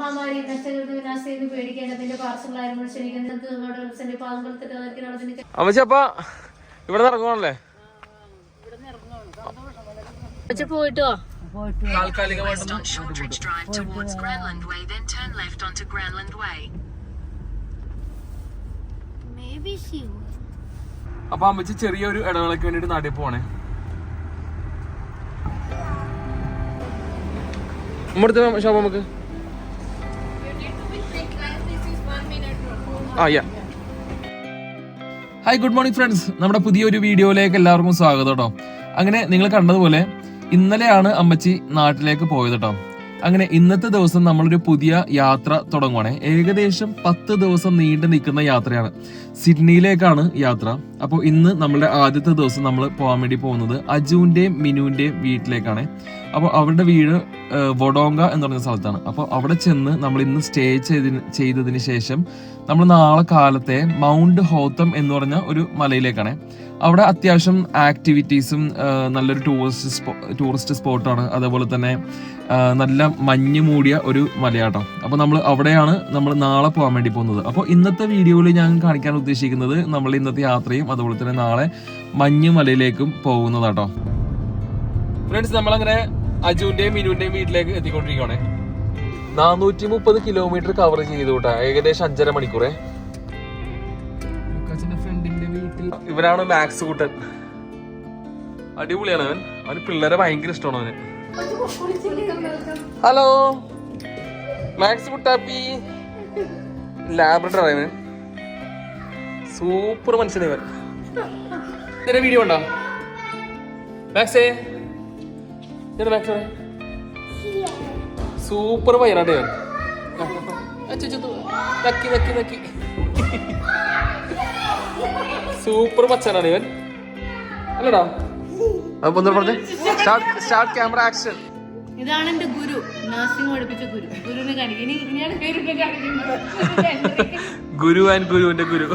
മഹാമാരി നഷ്ടകൃതി പേടിക്കേണ്ടതിന്റെ പാർശ്വങ്ങളായിരുന്നു ക്ഷണിക്കുന്നത് ഇവിടെ ഇറങ്ങുവാണല്ലേ? പോയിട്ടോ? അപ്പൊ അമ്മച്ചി ചെറിയൊരു ഇടവേളക്ക് വേണ്ടിട്ട് നാട്ടിൽ പോണേ നമ്മുടെ ഷോപ്പ് നമുക്ക്. ഹായ് ഗുഡ് മോർണിംഗ് ഫ്രണ്ട്സ് നമ്മുടെ പുതിയൊരു വീഡിയോയിലേക്ക് എല്ലാവർക്കും സ്വാഗതം കേട്ടോ അങ്ങനെ നിങ്ങൾ കണ്ടതുപോലെ ഇന്നലെയാണ് അമ്മച്ചി നാട്ടിലേക്ക് പോയത് കേട്ടോ അങ്ങനെ ഇന്നത്തെ ദിവസം നമ്മളൊരു പുതിയ യാത്ര തുടങ്ങുവാണേ. ഏകദേശം പത്ത് ദിവസം നീണ്ടു നിൽക്കുന്ന യാത്രയാണ്. സിഡ്നിയിലേക്കാണ് യാത്ര. അപ്പോൾ ഇന്ന് നമ്മളുടെ ആദ്യത്തെ ദിവസം നമ്മൾ പോകാൻ വേണ്ടി പോകുന്നത് അജുവിന്റെയും മിനുവിന്റെയും വീട്ടിലേക്കാണ്. അപ്പോൾ അവരുടെ വീട് വൊഡോങ്ക എന്ന് പറയുന്ന സ്ഥലത്താണ്. അപ്പോൾ അവിടെ ചെന്ന് നമ്മൾ ഇന്ന് സ്റ്റേ ചെയ്തതിന് ചെയ്തതിന് ശേഷം നമ്മൾ നാളെ കാലത്തെ മൗണ്ട് ഹോത്തം എന്ന് പറഞ്ഞ ഒരു മലയിലേക്കാണ്. അവിടെ അത്യാവശ്യം ആക്ടിവിറ്റീസും നല്ലൊരു ടൂറിസ്റ്റ് സ്പോ ടൂറിസ്റ്റ് സ്പോട്ടാണ്. അതേപോലെ തന്നെ നല്ല മഞ്ഞ് മൂടിയ ഒരു മലയാട്ടം. അപ്പോൾ നമ്മൾ അവിടെയാണ് നമ്മൾ നാളെ പോകാൻ വേണ്ടി പോകുന്നത്. അപ്പോൾ ഇന്നത്തെ വീഡിയോയിൽ ഞാൻ കാണിക്കാൻ ഉദ്ദേശിക്കുന്നത് നമ്മൾ ഇന്നത്തെ യാത്രയും അതുപോലെ തന്നെ നാളെ മഞ്ഞ് മലയിലേക്കും പോകുന്നതാട്ടോ. ഫ്രണ്ട്സ് നമ്മളങ്ങനെ അജുവിന്റെയും മിനുവിന്റെയും വീട്ടിലേക്ക് എത്തിക്കൊണ്ടിരിക്കുകയാണേ നാനൂറ്റി മുപ്പത് കിലോമീറ്റർ കവർ ചെയ്തു കേട്ടാ ഏകദേശം അഞ്ചര മണിക്കൂറേ. ഇവരാണ് മാക്സ് കൂട്ടൻ. അടിപൊളിയാണ് അവൻ. അവന് പിള്ളേരെ ഭയങ്കര ഇഷ്ടമാണ് അവന്. ഹലോ മാക്സ് കുട്ടാപ്പി. ലാബ്രഡർ അവന് സൂപ്പർ ഇവൻ. ഇതിന്റെ വീഡിയോ ഉണ്ടോ മാക്സേ ഇതിന്റെ മാക്സ് സൂപ്പർ പയ്യനാട്ടെ നക്കി നക്കി നക്കി സൂപ്പർ പച്ചനാണ് ഇവൻ. അല്ലടാ. അപ്പൊ പറഞ്ഞേ. സ്റ്റാർട്ട് സ്റ്റാർട്ട് ക്യാമറ ആക്ഷൻ ഇതാണ് എന്റെ ഗുരു. നഴ്സിംഗ് പഠിപ്പിച്ച ഗുരു. ഗുരുവിനെ കാണിക്കും. ഗുരു പേരിനെ കാണിക്കുന്നത്. ഗുരു ആൻഡ് ഗുരുവിന്റെ ഗുരു.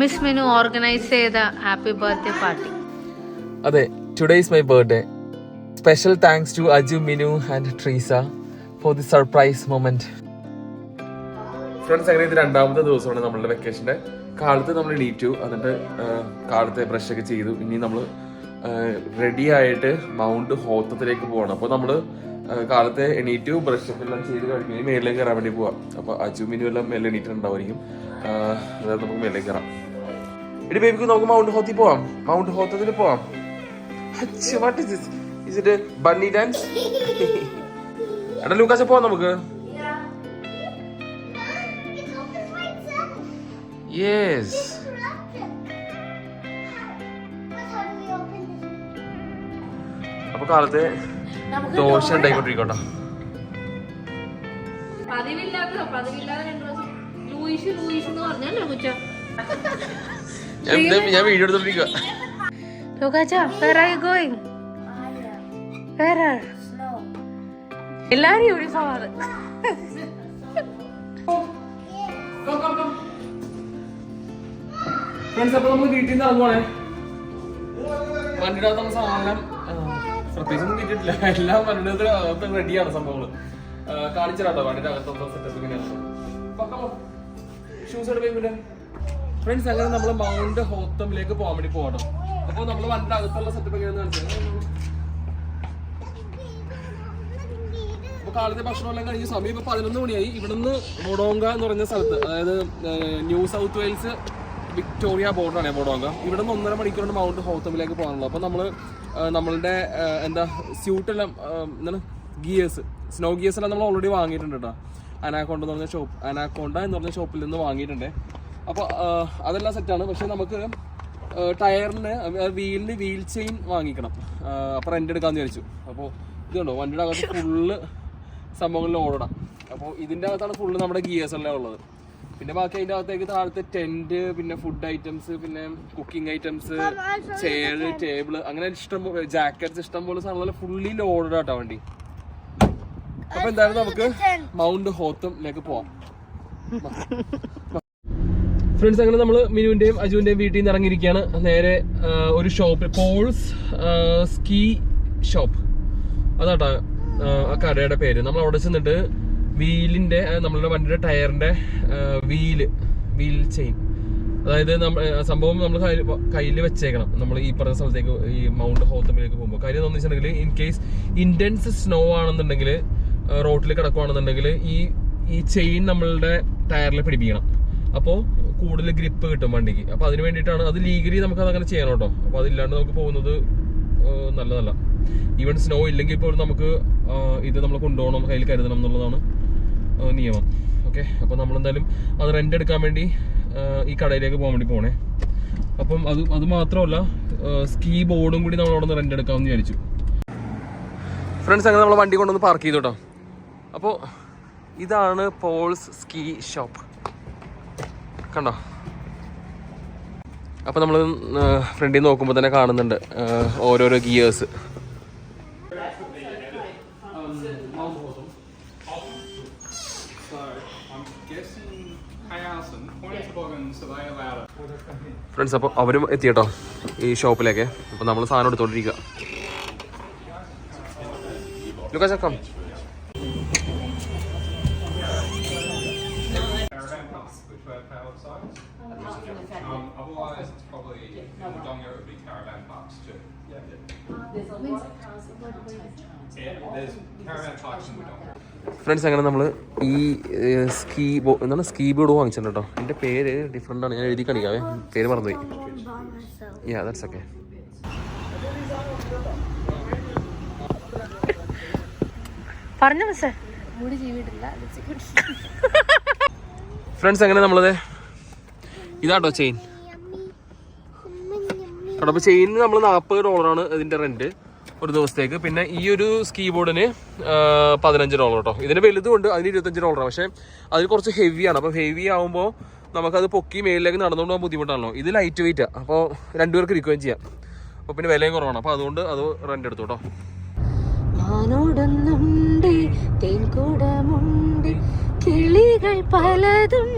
മിസ് മിനു ഓർഗനൈസ് ചെയ്ത ഹാപ്പി ബർത്ത്ഡേ പാർട്ടി അതെ today is my birthday special thanks to Aju Minu and Treesa for the surprise moment friends അങ്ങനെ ഇത് രണ്ടാമത്തെ ദിവസമാണ് നമ്മളുടെ വെക്കേഷന്റെ കാലത്ത് നമ്മൾ എണീറ്റു എന്നിട്ട് കാലത്തെ ബ്രഷ് ഒക്കെ ചെയ്തു. ഇനി നമ്മൾ റെഡി ആയിട്ട് മൗണ്ട് ഹോത്തത്തിലേക്ക് പോകണം അപ്പോൾ നമ്മൾ കാലത്തെ എണീറ്റു ബ്രഷൊക്കെ എല്ലാം ചെയ്ത് കഴിഞ്ഞ് ഇനി മേളിലേക്ക് കയറാൻ വേണ്ടി പോവാം. അപ്പോൾ അജു മിനു എല്ലാം മേലെ എണീറ്റുണ്ടാവുമായിരിക്കും ആ, അതായത് നമുക്ക് മേലേക്ക് കയറാം. എടി ബേബിക്ക് നമുക്ക് മൗണ്ട് ഹോത്തി പോവാം. മൗണ്ട് ഹോത്തത്തിൽ പോവാം. What is this is it bunny dance എടാ ലൂക്കാസ് പോവാം നമുക്ക്. യെസ് അപ്പൊ കാലത്തെ ദോശ ഉണ്ടായിക്കൊണ്ടിരിക്കട്ടോ. പതിവില്ലാത്ത പതിവില്ലാതെ രണ്ടു ദിവസം ലൂയിഷ് ലൂയിഷ് എന്ന് പറഞ്ഞല്ലേ കുച്ച ഞാൻ ഞാൻ വീഡിയോ എടുത്തോണ്ടിരിക്കുക ലോകാച്ച where are you going? Where are? എല്ലാരും യൂണിഫോം ആണ് ഫ്രണ്ട്സ് അപ്പൊ നമ്മൾ വീട്ടിൽ നിന്ന് ഇറങ്ങുവാണേ. വണ്ടിയുടെ നമ്മൾ സാധനം പ്രത്യേകിച്ചൊന്നും കിട്ടിയിട്ടില്ല. എല്ലാം വണ്ടിയുടെ അകത്ത് റെഡിയാണ് സംഭവങ്ങൾ കാണിച്ചിട്ടോ വണ്ടിയുടെ അകത്തുള്ള സെറ്റപ്പ് ഇങ്ങനെയാണ് ഷൂസ് എടുക്കാൻ ഫ്രണ്ട്സ് അങ്ങനെ നമ്മൾ മൗണ്ട് ഹോത്തമിലേക്ക് പോകാൻ വേണ്ടി പോകണം അപ്പോൾ നമ്മൾ വണ്ടിയുടെ അകത്തുള്ള സെറ്റപ്പ് എങ്ങനെയാണെന്ന് കാണിച്ചത് അപ്പൊ കാലത്തെ ഭക്ഷണം എല്ലാം കഴിഞ്ഞ് സമയം ഇപ്പൊ പതിനൊന്ന് മണിയായി. ഇവിടുന്ന് ബൊഡോങ്ക എന്ന് പറഞ്ഞ സ്ഥലത്ത് അതായത് ന്യൂ സൗത്ത് വെയിൽസ് വിക്ടോറിയ ബോർഡറാണ് ബൊഡോങ്ക ഇവിടെ നിന്ന് ഒന്നര മണിക്കൂറിന് മൗണ്ട് ഹോത്തമിലേക്ക് പോകാനുള്ളത്. അപ്പൊ നമ്മൾ ഏഹ്, നമ്മളുടെ എന്താ സ്യൂട്ട് എല്ലാം എന്താണ് ഗിയേഴ്സ് സ്നോ ഗിയേഴ്സ് എല്ലാം നമ്മൾ ഓൾറെഡി വാങ്ങിയിട്ടുണ്ട് കേട്ടോ. അനാക്കോണ്ട എന്ന് പറഞ്ഞ ഷോപ്പ് അനാക്കോണ്ട എന്ന് പറഞ്ഞ ഷോപ്പിൽ നിന്ന് വാങ്ങിയിട്ടുണ്ട്. അപ്പോൾ അതെല്ലാം സെറ്റാണ് പക്ഷേ നമുക്ക് ടയറിന് വീലിന് വീൽ ചെയിൻ വാങ്ങിക്കണം. അപ്പോൾ റെന്റ് എടുക്കാന്ന് വിചാരിച്ചു. അപ്പോൾ ഇതുണ്ടോ വണ്ടിയുടെ അകത്ത് ഫുള്ള് സംഭവങ്ങളിൽ ഓടണം. അപ്പോൾ ഇതിന്റെ അകത്താണ് ഫുള്ള് നമ്മുടെ ഗിയേഴ്സ് എല്ലാം ഉള്ളത്. പിന്നെ ബാക്കി അതിന്റെ അകത്തേക്ക് താഴത്തെ ടെന്റ് പിന്നെ ഫുഡ് ഐറ്റംസ് പിന്നെ കുക്കിംഗ് ഐറ്റംസ് ചെയർ ടേബിൾ അങ്ങനെ ഇഷ്ടം പോലെ ജാക്കറ്റ്സ് ഇഷ്ടം പോലെ സാധനങ്ങൾ ഫുള്ളി ലോഡഡ് ആട്ടോ വണ്ടി. അപ്പൊ എന്തായാലും നമുക്ക് മൗണ്ട് ഹോത്തമിലേക്ക് പോവാം. ഫ്രണ്ട്സ് അങ്ങനെ നമ്മൾ മിനുവിന്റെയും അജുവിന്റെയും വീട്ടിൽ നിന്ന് ഇറങ്ങിയിരിക്കുകയാണ്. നേരെ ഒരു ഷോപ്പ് പോൾസ് സ്കീ ഷോപ്പ് അതാട്ടാ ആ, കടയുടെ പേര്. നമ്മൾ അവിടെ ചെന്നിട്ട് വീലിന്റെ നമ്മളുടെ വണ്ടിയുടെ ടയറിന്റെ വീൽ വീൽ ചെയിൻ. അതായത് നമ്മൾ സംഭവം നമ്മൾ കയ്യിൽ വെച്ചേക്കണം. നമ്മൾ ഈ പറഞ്ഞ സ്ഥലത്തേക്ക് ഈ മൗണ്ട് ഹോത്തമ്പിലേക്ക് പോകുമ്പോൾ കാര്യം എന്താണെന്ന് വെച്ചിട്ടുണ്ടെങ്കിൽ ഇൻ കേസ് ഇന്റൻസ് സ്നോ ആണെന്നുണ്ടെങ്കിൽ റോട്ടിൽ കിടക്കുവാണെന്നുണ്ടെങ്കിൽ ഈ ഈ ചെയിൻ നമ്മളുടെ ടയറിൽ പിടിപ്പിക്കണം. അപ്പോൾ കൂടുതൽ ഗ്രിപ്പ് കിട്ടും വണ്ടിക്ക്. അപ്പോൾ അതിന് വേണ്ടിയിട്ടാണ് അത് ലീഗലി നമുക്ക് അങ്ങനെ ചെയ്യണം കേട്ടോ. അപ്പോൾ അതില്ലാണ്ട് നമുക്ക് പോകുന്നത് നല്ലതല്ല ഈവൻ സ്നോ ഇല്ലെങ്കിൽ പോലും നമുക്ക് ഇത് നമ്മൾ കൊണ്ടുപോകണം കയ്യിൽ കരുതണം എന്നുള്ളതാണ് നിയമം. ഓക്കെ അപ്പോൾ നമ്മളെന്തായാലും അത് റെന്റ് എടുക്കാൻ വേണ്ടി ഈ കടയിലേക്ക് പോകാൻ വേണ്ടി പോണേ. അപ്പം അത് അത് മാത്രമല്ല സ്കീ ബോർഡും കൂടി നമ്മൾ അവിടെ നിന്ന് റെന്റ് എടുക്കാമെന്ന് വിചാരിച്ചു. ഫ്രണ്ട്സ് അങ്ങനെ നമ്മൾ വണ്ടി കൊണ്ടുവന്ന് പാർക്ക് ചെയ്തു അപ്പോൾ ഇതാണ് പോൾസ് സ്കീ ഷോപ്പ് കണ്ടോ? അപ്പോൾ നമ്മൾ ഫ്രണ്ടിൽ നോക്കുമ്പോൾ തന്നെ കാണുന്നുണ്ട് ഓരോരോ ഗിയേഴ്സ്. ഫ്രണ്ട്സ് അപ്പോൾ അവരും എത്തി കേട്ടോ ഈ ഷോപ്പിലേക്ക്? അപ്പോൾ നമ്മൾ സാധനം എടുത്തോണ്ടിരിക്കുക ലുക്കാസ് ചക്കം Um, otherwise, it's probably yeah. in Wodonga, it would be caravan parks too. Yeah, there's caravan parks in friends അങ്ങനെ നമ്മൾ ഈ സ്കീ ബോ എന്താണ് സ്കീ ബോർഡ് വാങ്ങിച്ചിട്ടുണ്ട്? കേട്ടോ എന്റെ പേര് ഡിഫറെന്റ് ആണ്. ഞാൻ എഴുതി കാണിക്കാവേ. പേര് മറന്നുപോയി. യാ ദാറ്റ്സ് ഓക്കെ പറഞ്ഞു മിസ്സേ. മുടി ജീവിട്ടില്ല. ഫ്രണ്ട്സ് അങ്ങനെ നമ്മളത് ഇതാട്ടോ ചെയിൻ. അപ്പൊ അപ്പോൾ ചെയിന് നമ്മൾ നാൽപ്പത് ഡോളറാണ് ഇതിന്റെ റെന്റ് ഒരു ദിവസത്തേക്ക്. പിന്നെ ഈ ഒരു സ്കീ ബോർഡിന് പതിനഞ്ച് ഡോളർ കേട്ടോ. ഇതിന് വലുതുകൊണ്ട് അതിന് ഇരുപത്തഞ്ച് ഡോളറാണ് പക്ഷേ അതിന് കുറച്ച് ഹെവിയാണ് അപ്പോൾ ഹെവി ആകുമ്പോൾ നമുക്കത് പൊക്കി മേലിലേക്ക് നടന്നുകൊണ്ട് പോകാൻ ബുദ്ധിമുട്ടാണല്ലോ. ഇത് ലൈറ്റ് വെയിറ്റ് വെയിറ്റാണ് അപ്പോൾ രണ്ടുപേർക്ക് ഇരിക്കുകയും ചെയ്യാം. അപ്പോൾ പിന്നെ വിലയും കുറവാണ്. അപ്പോൾ അതുകൊണ്ട് അത് റെന്റ് എടുത്തു കേട്ടോ. പലതും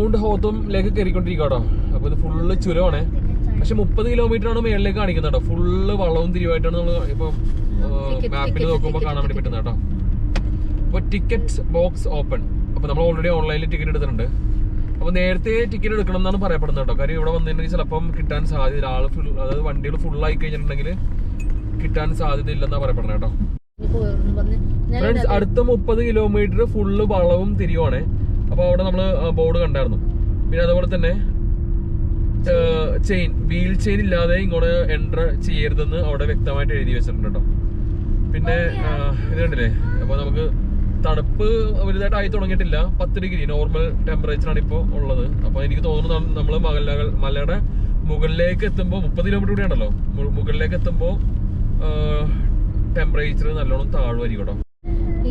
മൗണ്ട് ഹോത്തുമിലേക്ക് കയറിക്കൊണ്ടിരിക്കുക കേട്ടോ അപ്പോൾ ഇത് ഫുള്ള് ചുരമാണ്. പക്ഷെ മുപ്പത് കിലോമീറ്റർ ആണ് മേളിലേക്ക് കാണിക്കുന്നത് കേട്ടോ ഫുള്ള് വളവും തിരിവായിട്ടാണ് നമ്മൾ ഇപ്പം മാപ്പിൽ നോക്കുമ്പോൾ കാണാൻ വേണ്ടി പറ്റുന്നത് കേട്ടോ അപ്പോൾ ടിക്കറ്റ് ബോക്സ് ഓപ്പൺ അപ്പോൾ നമ്മൾ ഓൾറെഡി ഓൺലൈനിൽ ടിക്കറ്റ് എടുത്തിട്ടുണ്ട്. അപ്പോൾ നേരത്തെ ടിക്കറ്റ് എടുക്കണം എന്നാണ് പറയപ്പെടുന്നത് കേട്ടോ കാര്യം ഇവിടെ വന്നിട്ടുണ്ടെങ്കിൽ ചിലപ്പം കിട്ടാൻ സാധ്യത ആൾ ഫുൾ അതായത് വണ്ടികൾ ഫുൾ ആയി കഴിഞ്ഞിട്ടുണ്ടെങ്കിൽ കിട്ടാൻ സാധ്യത ഇല്ലെന്നാണ് പറയപ്പെടുന്നത് കേട്ടോ ഫ്രണ്ട്സ് അടുത്ത മുപ്പത് കിലോമീറ്റർ ഫുള്ള് വളവും തിരിയുവാണ് അപ്പൊ അവിടെ നമ്മൾ ബോർഡ് കണ്ടായിരുന്നു. പിന്നെ അതുപോലെ തന്നെ ചെയിൻ വീൽ ചെയിൻ ഇല്ലാതെ ഇങ്ങോട്ട് എൻട്ര ചെയ്യരുതെന്ന് അവിടെ വ്യക്തമായിട്ട് എഴുതി വെച്ചിട്ടുണ്ട് കേട്ടോ. പിന്നെ ഇത് കണ്ടില്ലേ? അപ്പോൾ നമുക്ക് തണുപ്പ് വലുതായിട്ട് ആയി തുടങ്ങിയിട്ടില്ല. പത്ത് ഡിഗ്രി നോർമൽ ടെമ്പറേച്ചറാണ് ഇപ്പോൾ ഉള്ളത്. അപ്പോൾ എനിക്ക് തോന്നുന്നു നമ്മൾ മലകൾ മല മലയുടെ മുകളിലേക്ക് എത്തുമ്പോൾ മുപ്പത് കിലോമീറ്റർ കൂടി മുകളിലേക്ക് എത്തുമ്പോൾ ടെമ്പറേച്ചർ നല്ലോണം താഴുമായിരിക്കും കേട്ടോ.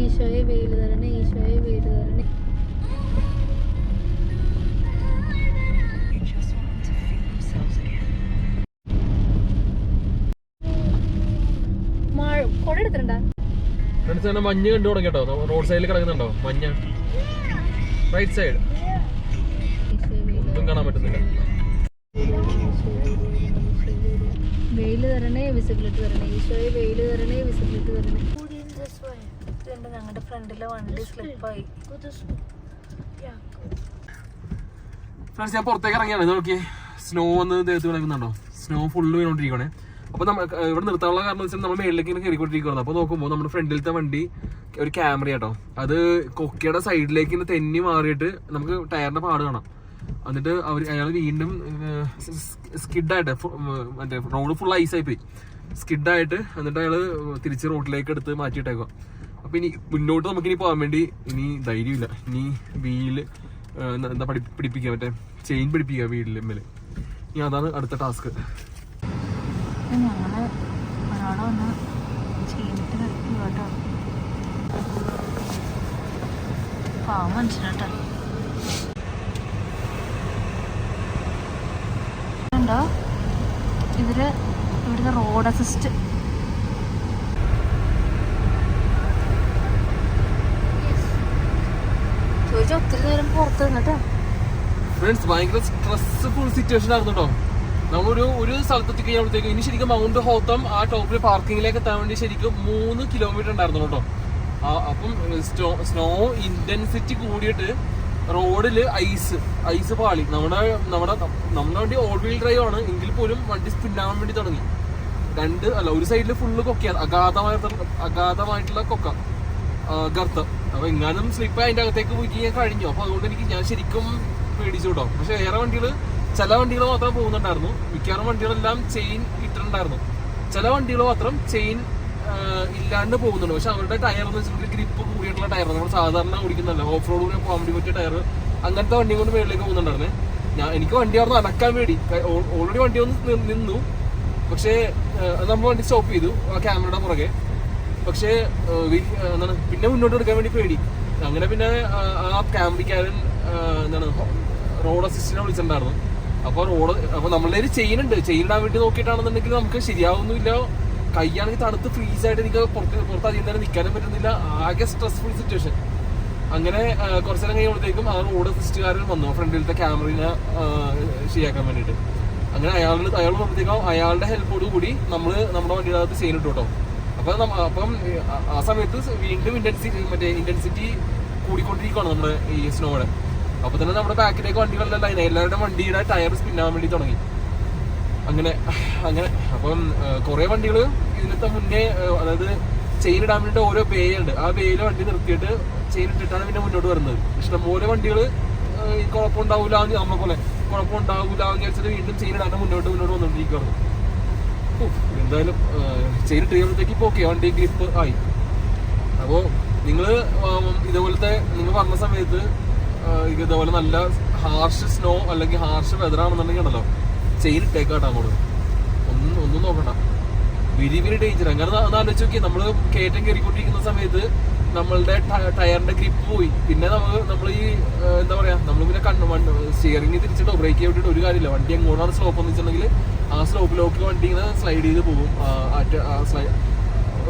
ഈശോയെ വെയിൽ തരണേ തന്നെ മഞ്ഞ് കണ്ടു തുടങ്ങി കേട്ടോ. റോഡ് സൈഡിൽ കിടക്കുന്നുണ്ടോ? മഞ്ഞ. റൈറ്റ് സൈഡ് ഒന്നും കാണാൻ പറ്റുന്നില്ല. വെയിൽ തരണേ വിസിബിലിറ്റി തരണേ. ഈശോയെ വെയിൽ തരണേ വിസിബിലിറ്റി തരണേ. ഞങ്ങളുടെ ഫ്രണ്ടിലെ വണ്ടി സ്ലിപ്പായി ഫ്രണ്ട്സ് ഞാൻ പുറത്തേക്ക് ഇറങ്ങിയാണ്. നോക്കി സ്നോ വന്ന് ദേഹത്ത് കിടക്കുന്നുണ്ടോ സ്നോ ഫുള്ള് വീണോണ്ടിരിക്കണേ അപ്പൊ നമ്മൾ ഇവിടെ നിർത്താനുള്ള കാരണം വെച്ചാൽ നമ്മൾ മേളിലേക്ക് ഇങ്ങനെ കയറിക്കൊണ്ടിരിക്കുകയാണ് അപ്പൊ നോക്കുമ്പോൾ നമ്മുടെ ഫ്രണ്ടിലത്തെ വണ്ടി ഒരു ക്യാമറ കേട്ടോ അത് കൊക്കിയുടെ സൈഡിലേക്ക് ഇങ്ങനെ തെന്നി മാറിയിട്ട് നമുക്ക് ടയറിന്റെ പാട് കാണാം. എന്നിട്ട് അവർ അയാൾ വീണ്ടും സ്കിഡായിട്ട് മറ്റേ റോഡ് ഫുൾ ഐസായി പോയി. സ്കിഡായിട്ട് എന്നിട്ട് അയാൾ തിരിച്ച് റോഡിലേക്ക് എടുത്ത് മാറ്റിയിട്ടേക്കാം അപ്പൊ ഇനി മുന്നോട്ട് നമുക്കിനി പോകാൻ വേണ്ടി ഇനി ധൈര്യമില്ല. ഇനി വീൽ എന്താ പഠി പിടിപ്പിക്കുക മറ്റേ ചെയിൻ പിടിപ്പിക്കുക വീലിൽ മേലെ. ഇനി അതാണ് അടുത്ത ടാസ്ക് ഞങ്ങൾ ഒരാളെ ഒന്ന് ചെയ്തിട്ട് നിർത്തി കേട്ടോ. പാവം മനുഷ്യനാട്ടോ ഇവർ ഇവിടുത്തെ റോഡ് അസിസ്റ്റ്. ചോദിച്ചാൽ ഒത്തിരി നേരം പുറത്ത് നിന്നിട്ടോ. ഭയങ്കര സ്ട്രെസ്ഫുൾ സിറ്റുവേഷൻ ആയിരുന്നു കേട്ടോ നമ്മളൊരു ഒരു സ്ഥലത്ത് കഴിയുമ്പോഴത്തേക്കും ഇനി ശരിക്കും മൗണ്ട് ഹോത്തം ആ ടോപ്പിൽ പാർക്കിങ്ങിലേക്ക് എത്താൻ വേണ്ടി ശരിക്കും മൂന്ന് കിലോമീറ്റർ ഉണ്ടായിരുന്നു കേട്ടോ. അപ്പം സ്നോ ഇന്റൻസിറ്റി കൂടിയിട്ട് റോഡിൽ ഐസ് ഐസ് പാളി. നമ്മുടെ നമ്മുടെ നമ്മുടെ വണ്ടി ഓൾ വീൽ ഡ്രൈവ് ആണ്. എങ്കിൽ പോലും വണ്ടി സ്പിന്നാവാൻ വേണ്ടി തുടങ്ങി. രണ്ട് അല്ല ഒരു സൈഡിൽ ഫുള്ള് കൊക്കയാണ്. അഗാധമായ അഗാധമായിട്ടുള്ള കൊക്ക. ഗർത്തം. അപ്പൊ എങ്ങാനും സ്ലിപ്പ് അതിന്റെ അകത്തേക്ക് പോയി കഴിഞ്ഞാൽ കഴിഞ്ഞു. അപ്പൊ അതുകൊണ്ട് എനിക്ക് ഞാൻ ശരിക്കും പേടിച്ചു കേട്ടോ. പക്ഷെ വേറെ വണ്ടികൾ ചില വണ്ടികൾ മാത്രം പോകുന്നുണ്ടായിരുന്നു. മിക്കവാറും വണ്ടികളെല്ലാം ചെയിൻ ഇട്ടിട്ടുണ്ടായിരുന്നു. ചില വണ്ടികൾ മാത്രം ചെയിൻ ഇല്ലാണ്ട് പോകുന്നുണ്ട്. പക്ഷെ അവരുടെ ടയർ എന്ന് വെച്ചിട്ടുണ്ടെങ്കിൽ ഗ്രിപ്പ് കൂടിയിട്ടുള്ള ടയർ നമ്മൾ സാധാരണ ഓടിക്കുന്നല്ല ഓഫ് റോഡ് പോകാൻ വേണ്ടി പറ്റിയ ടയർ അങ്ങനത്തെ വണ്ടി കൊണ്ട് മേളിലേക്ക് പോകുന്നുണ്ടായിരുന്നേ. ഞാൻ എനിക്ക് വണ്ടി അവിടെ അനക്കാൻ വേണ്ടി. ഓൾറെഡി വണ്ടി ഒന്ന് നിന്നു. പക്ഷേ നമ്മൾ വണ്ടി സ്റ്റോപ്പ് ചെയ്തു. ആ ക്യാമറയുടെ പുറകെ. പക്ഷേ എന്താണ് പിന്നെ മുന്നോട്ട് എടുക്കാൻ വേണ്ടി പേടി. അങ്ങനെ പിന്നെ ആ, ക്യാമറയ്ക്കാരൻ എന്താണ് റോഡ് അസിസ്റ്റന്റിനെ വിളിച്ചിട്ടുണ്ടായിരുന്നു. അപ്പൊ റോഡ് അപ്പൊ നമ്മളുടെ ഒരു ചെയിൻ ഉണ്ട് ചെയിൻ ഇടാൻ വേണ്ടി നോക്കിയിട്ടാണെന്നുണ്ടെങ്കിൽ നമുക്ക് ശരിയാവുന്നില്ല. കൈയാണെങ്കിൽ തണുത്ത് ഫ്രീസ് ആയിട്ട് എനിക്ക് പുറത്ത് പുറത്ത് അധികം നേരം നിൽക്കാനും പറ്റുന്നില്ല. ആകെ സ്ട്രെസ്ഫുൾ സിറ്റുവേഷൻ അങ്ങനെ കുറച്ചു നേരം കഴിയുമ്പോഴത്തേക്കും ആ റോഡ് അസിസ്റ്റുകാരൻ വന്നു. ഫ്രണ്ടിലത്തെ ക്യാമറയിനെ ശരിയാക്കാൻ വേണ്ടിയിട്ട്. അങ്ങനെ അയാൾ അയാൾ വന്നപ്പോഴത്തേക്കും അയാളുടെ ഹെൽപ്പോട് കൂടി നമ്മൾ നമ്മുടെ വണ്ടിയുടെ അകത്ത് ചെയിൻ ഇട്ടു കേട്ടോ. അപ്പൊ അപ്പം ആ- ആ സമയത്ത് വീണ്ടും ഇന്റൻസിറ്റി മറ്റേ ഇന്റൻസിറ്റി കൂടിക്കൊണ്ടിരിക്കുകയാണ് നമ്മുടെ ഈ സ്നോയുടെ അപ്പൊ തന്നെ നമ്മുടെ ബാക്കിലേക്ക് വണ്ടികളല്ല ലൈൻ എല്ലാവരുടെയും വണ്ടിയുടെ ടയർ സ്പിന്നാൻ വേണ്ടി തുടങ്ങി. അങ്ങനെ അങ്ങനെ. അപ്പം കുറെ വണ്ടികൾ ഇതിനത്തെ മുന്നേ അതായത് ചെയിൻ ഇടാൻ വേണ്ടി ഓരോ പേ ഉണ്ട്. ആ പേയിലെ വണ്ടി നിർത്തിയിട്ട് ചെയിൻ ഇട്ടിട്ടാണ് പിന്നെ മുന്നോട്ട് വരുന്നത്. ഇഷ്ടംപോലെ വണ്ടികൾ കുഴപ്പമുണ്ടാവില്ല നമ്മളെ പോലെ. കുഴപ്പമുണ്ടാവില്ല എന്ന് വിചാരിച്ചിട്ട് വീണ്ടും ചെയിൻ ഇടാണ്ട് മുന്നോട്ട് മുന്നോട്ട് വന്നുകൊണ്ടിരിക്കുകയാണ് എന്തായാലും ചെയിൻ ഇട്ട് കഴിയുമ്പോഴത്തേക്ക് ഇപ്പോൾ ഓക്കെ വണ്ടി ഗ്രിപ്പ് ആയി. അപ്പോൾ നിങ്ങൾ ഇതുപോലത്തെ നിങ്ങൾ പറഞ്ഞ സമയത്ത് ഇതുപോലെ നല്ല ഹാർഷ് സ്നോ അല്ലെങ്കിൽ ഹാർഷ് വെതറാണെന്നുണ്ടെങ്കിൽ ഉണ്ടല്ലോ. ചെയിൻ ഇട്ടേക്കാട്ടോ അങ്ങോട്ട്. ഒന്നും ഒന്നും നോക്കണ്ട. വെരി വെരി ഡേഞ്ചർ അങ്ങനെ ആലോചിച്ച് നോക്കി നമ്മൾ കയറ്റം കയറിക്കൊണ്ടിരിക്കുന്ന സമയത്ത് നമ്മളുടെ ടയറിന്റെ ഗ്രിപ്പ് പോയി. പിന്നെ നമ്മൾ നമ്മൾ ഈ എന്താ പറയാ നമ്മൾ പിന്നെ കണ്ണു സ്റ്റിയറിംഗ് തിരിച്ചിട്ടോ ബ്രേക്ക് ചെയ്യാൻ ഒരു കാര്യമില്ല. വണ്ടി എങ്ങോട്ടാണ് സ്ലോപ്പ് എന്ന് വെച്ചിട്ടുണ്ടെങ്കിൽ ആ സ്ലോപ്പിലേക്ക് വണ്ടി ഇങ്ങനെ സ്ലൈഡ് ചെയ്ത് പോകും.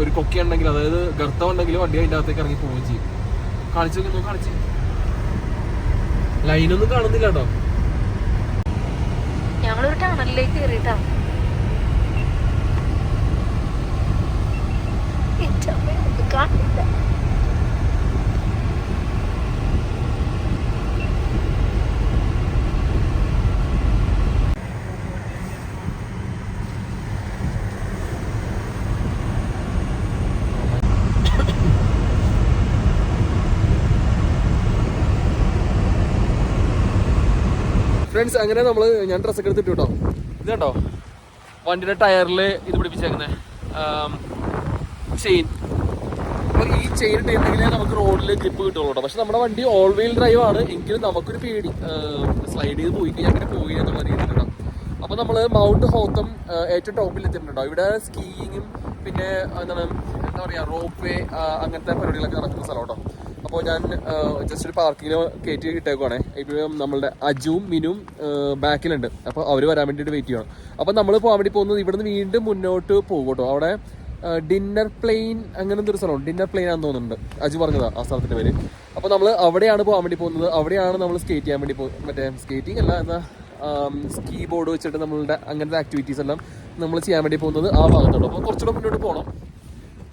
ഒരു കൊക്കയുണ്ടെങ്കിൽ അതായത് ഗർത്തം ഉണ്ടെങ്കിൽ വണ്ടി അതിന്റെ അകത്തേക്ക് ഇറങ്ങി പോവുകയും ചെയ്യും. കാണിച്ചു നോക്കി കാണിച്ചു. ലൈനൊന്നും കാണുന്നില്ല കേട്ടോ. ഞങ്ങളൊരു ടണലിലേക്ക് കയറിയിട്ടാ ഫ്രണ്ട്സ് അങ്ങനെ നമ്മൾ ഞാൻ ഡ്രസ്സൊക്കെ എടുത്തിട്ട് കേട്ടോ ഇത് കണ്ടോ വണ്ടിയുടെ ടയറിൽ ഇത് പിടിപ്പിച്ചേക്കുന്നത് ചെയിൻ അപ്പൊ ഈ ചെയിൻ ഇട്ടുണ്ടെങ്കിലേ നമുക്ക് റോഡിൽ ഗ്രിപ്പ് കിട്ടുള്ളൂ കേട്ടോ പക്ഷെ നമ്മുടെ വണ്ടി ഓൾ വീൽ ഡ്രൈവ് ആണ്. എങ്കിലും നമുക്കൊരു പേടി. സ്ലൈഡ് ചെയ്ത് പോയി കഴിഞ്ഞാൽ അങ്ങനെ പോയി എന്നുള്ള രീതിയിൽ കേട്ടോ അപ്പൊ നമ്മൾ മൗണ്ട് ഹോത്തം ഏറ്റവും ടോപ്പിൽ എത്തിയിട്ടുണ്ടോ ഇവിടെ സ്കീയിങ്ങും പിന്നെ എന്താണ് എന്താ പറയാ റോപ്പ് വേ അങ്ങനത്തെ പരിപാടികളൊക്കെ നടക്കുന്ന സ്ഥലം കേട്ടോ അപ്പോൾ ഞാൻ ജസ്റ്റ് ഒരു പാർക്കിങ്ങിന് കയറ്റി ഇട്ടേക്കുവാണേ. ഇപ്പം നമ്മളുടെ അജുവും മിനും ബാക്കിലുണ്ട്. അപ്പോൾ അവർ വരാൻ വേണ്ടിയിട്ട് വെയിറ്റ് ചെയ്യണം അപ്പോൾ നമ്മൾ പോകാൻ വേണ്ടി പോകുന്നത് ഇവിടുന്ന് വീണ്ടും മുന്നോട്ട് പോകും കേട്ടോ. അവിടെ ഡിന്നർ പ്ലെയിൻ അങ്ങനത്തെ ഒരു സ്ഥലമുണ്ട് ഡിന്നർ പ്ലെയിൻ ആണെന്ന് തോന്നുന്നുണ്ട്. അജു പറഞ്ഞതാണ് ആ സ്ഥലത്തിന്റെ പേര്. അപ്പോൾ നമ്മൾ അവിടെയാണ് പോകാൻ വേണ്ടി പോകുന്നത്. അവിടെയാണ് നമ്മൾ സ്കേറ്റ് ചെയ്യാൻ വേണ്ടി പോകുന്നത്. മറ്റേ സ്കേറ്റിംഗ് അല്ല എന്നാൽ സ്കീ ബോർഡ് വെച്ചിട്ട് നമ്മളുടെ അങ്ങനത്തെ ആക്ടിവിറ്റീസ് എല്ലാം നമ്മൾ ചെയ്യാൻ വേണ്ടി പോകുന്നത് ആ ഭാഗത്തുള്ളൂ അപ്പോൾ കുറച്ചുകൂടെ മുന്നോട്ട് പോകണം.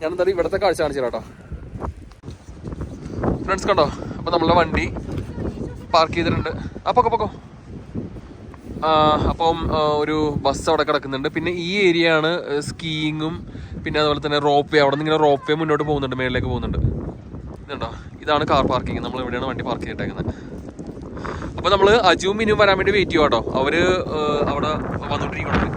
ഞാൻ എന്തായാലും ഇവിടുത്തെ കാഴ്ച കാണിച്ചു തരാം കേട്ടോ. ഫ്രണ്ട്സ് കണ്ടോ? അപ്പോൾ നമ്മളുടെ വണ്ടി പാർക്ക് ചെയ്തിട്ടുണ്ട്. ആ പൊക്കോ അപ്പം ഒരു ബസ് അവിടെ കിടക്കുന്നുണ്ട്. പിന്നെ ഈ ഏരിയ ആണ് സ്കീയിങ്ങും പിന്നെ അതുപോലെ തന്നെ റോപ്പ് വേ അവിടെ നിന്ന് ഇങ്ങനെ റോപ്പ് വേ മുന്നോട്ട് പോകുന്നുണ്ട് മേളിലേക്ക് പോകുന്നുണ്ട്. ഇതുണ്ടോ? ഇതാണ് കാർ പാർക്കിംഗ് നമ്മൾ ഇവിടെയാണ് വണ്ടി പാർക്ക് ചെയ്തിട്ടേക്കുന്നത്. അപ്പോൾ നമ്മൾ അജുവും മിനും വരാൻ വേണ്ടി വെയിറ്റ് ചെയ്യുക കേട്ടോ അവർ അവിടെ വന്നുകൊണ്ടിരിക്കുന്നുണ്ട്